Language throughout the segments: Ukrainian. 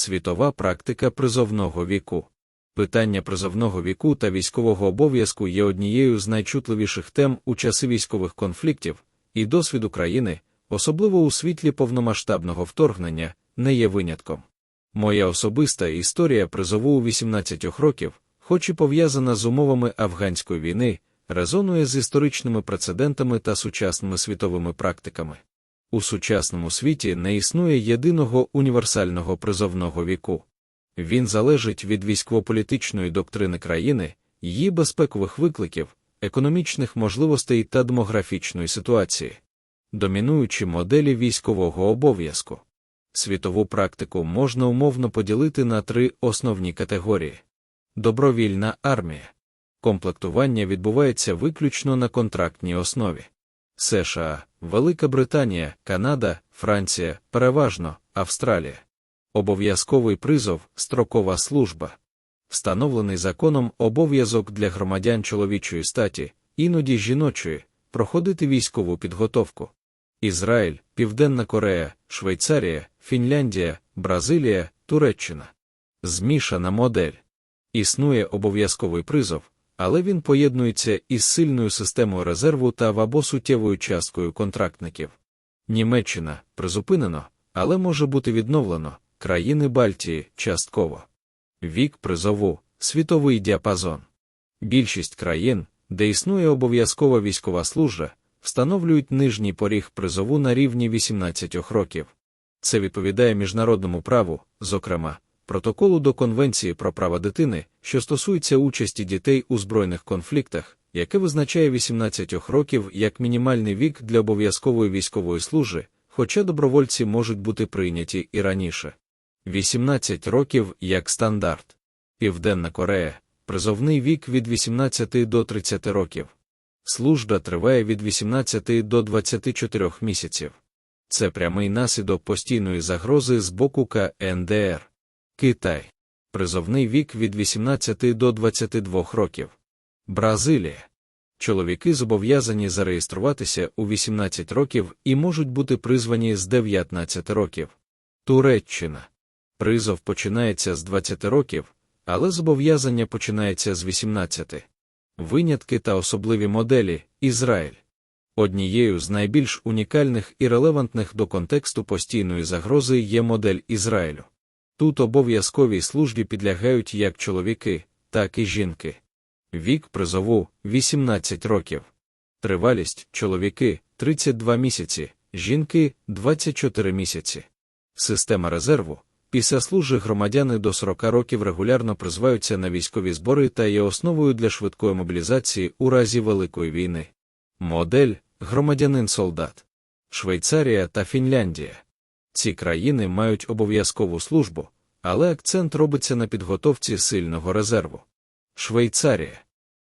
Світова практика призовного віку. Питання призовного віку та військового обов'язку є однією з найчутливіших тем у часи військових конфліктів, і досвід України, особливо у світлі повномасштабного вторгнення, не є винятком. Моя особиста історія призову у 18 років, хоч і пов'язана з умовами афганської війни, резонує з історичними прецедентами та сучасними світовими практиками. У сучасному світі не існує єдиного універсального призовного віку. Він залежить від військово-політичної доктрини країни, її безпекових викликів, економічних можливостей та демографічної ситуації, домінуючі моделі військового обов'язку. Світову практику можна умовно поділити на три основні категорії: добровільна армія. Комплектування відбувається виключно на контрактній основі. США, Велика Британія, Канада, Франція, переважно Австралія. Обов'язковий призов, строкова служба. Встановлений законом обов'язок для громадян чоловічої статі, іноді жіночої, проходити військову підготовку. Ізраїль, Південна Корея, Швейцарія, Фінляндія, Бразилія, Туреччина. Змішана модель. Існує обов'язковий призов, але він поєднується із сильною системою резерву та або суттєвою часткою контрактників. Німеччина призупинено, але може бути відновлено, країни Бальтії частково. Вік призову, світовий діапазон. Більшість країн, де існує обов'язкова військова служба, встановлюють нижній поріг призову на рівні 18 років. Це відповідає міжнародному праву, зокрема, протоколу до Конвенції про права дитини, що стосується участі дітей у збройних конфліктах, яке визначає 18 років як мінімальний вік для обов'язкової військової служби, хоча добровольці можуть бути прийняті і раніше. 18 років як стандарт. Південна Корея призовний вік від 18 до 30 років. Служба триває від 18 до 24 місяців. Це прямий наслідок постійної загрози з боку КНДР. Китай. Призовний вік від 18 до 22 років. Бразилія. Чоловіки зобов'язані зареєструватися у 18 років і можуть бути призвані з 19 років. Туреччина. Призов починається з 20 років, але зобов'язання починається з 18. Винятки та особливі моделі Ізраїль. Однією з найбільш унікальних і релевантних до контексту постійної загрози є модель Ізраїлю. Тут обов'язковій службі підлягають як чоловіки, так і жінки. Вік призову 18 років. Тривалість чоловіки 32 місяці, жінки 24 місяці. Система резерву. Після служби громадяни до 40 років регулярно призваються на військові збори та є основою для швидкої мобілізації у разі Великої війни. Модель громадянин солдат. Швейцарія та Фінляндія. Ці країни мають обов'язкову службу, але акцент робиться на підготовці сильного резерву. Швейцарія.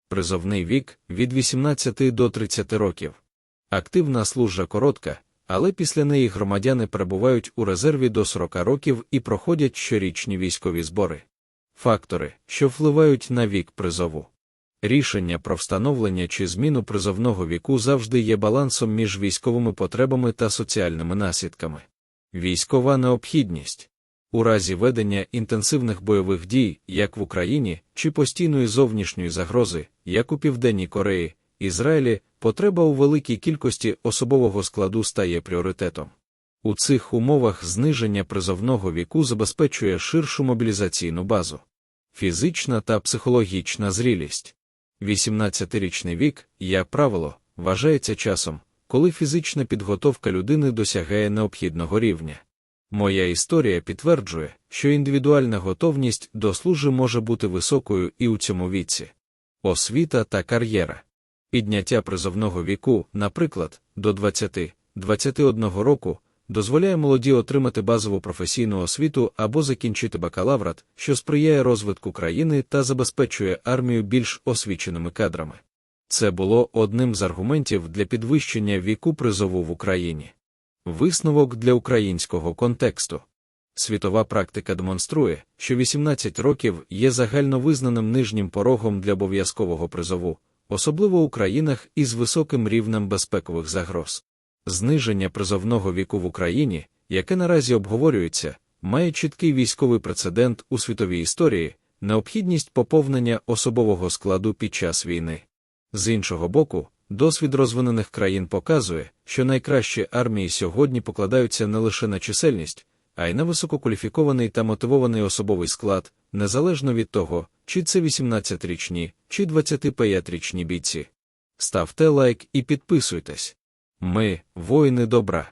Призовний вік від 18 до 30 років. Активна служба коротка, але після неї громадяни перебувають у резерві до 40 років і проходять щорічні військові збори. Фактори, що впливають на вік призову. Рішення про встановлення чи зміну призовного віку завжди є балансом між військовими потребами та соціальними наслідками. Військова необхідність у разі ведення інтенсивних бойових дій, як в Україні, чи постійної зовнішньої загрози, як у Південній Кореї, Ізраїлі, потреба у великій кількості особового складу стає пріоритетом. У цих умовах зниження призовного віку забезпечує ширшу мобілізаційну базу, фізична та психологічна зрілість. 18-річний вік, як правило, вважається часом, коли фізична підготовка людини досягає необхідного рівня. Моя історія підтверджує, що індивідуальна готовність до служби може бути високою і у цьому віці. Освіта та кар'єра. Підняття призовного віку, наприклад, до 20-21 року, дозволяє молоді отримати базову професійну освіту або закінчити бакалаврат, що сприяє розвитку країни та забезпечує армію більш освіченими кадрами. Це було одним з аргументів для підвищення віку призову в Україні. Висновок для українського контексту. Світова практика демонструє, що 18 років є загальновизнаним нижнім порогом для обов'язкового призову, особливо у країнах із високим рівнем безпекових загроз. Зниження призовного віку в Україні, яке наразі обговорюється, має чіткий військовий прецедент у світовій історії, необхідність поповнення особового складу під час війни. З іншого боку, досвід розвинених країн показує, що найкращі армії сьогодні покладаються не лише на чисельність, а й на висококваліфікований та мотивований особовий склад, незалежно від того, чи це 18-річні, чи 25-річні бійці. Ставте лайк і підписуйтесь. Ми воїни добра.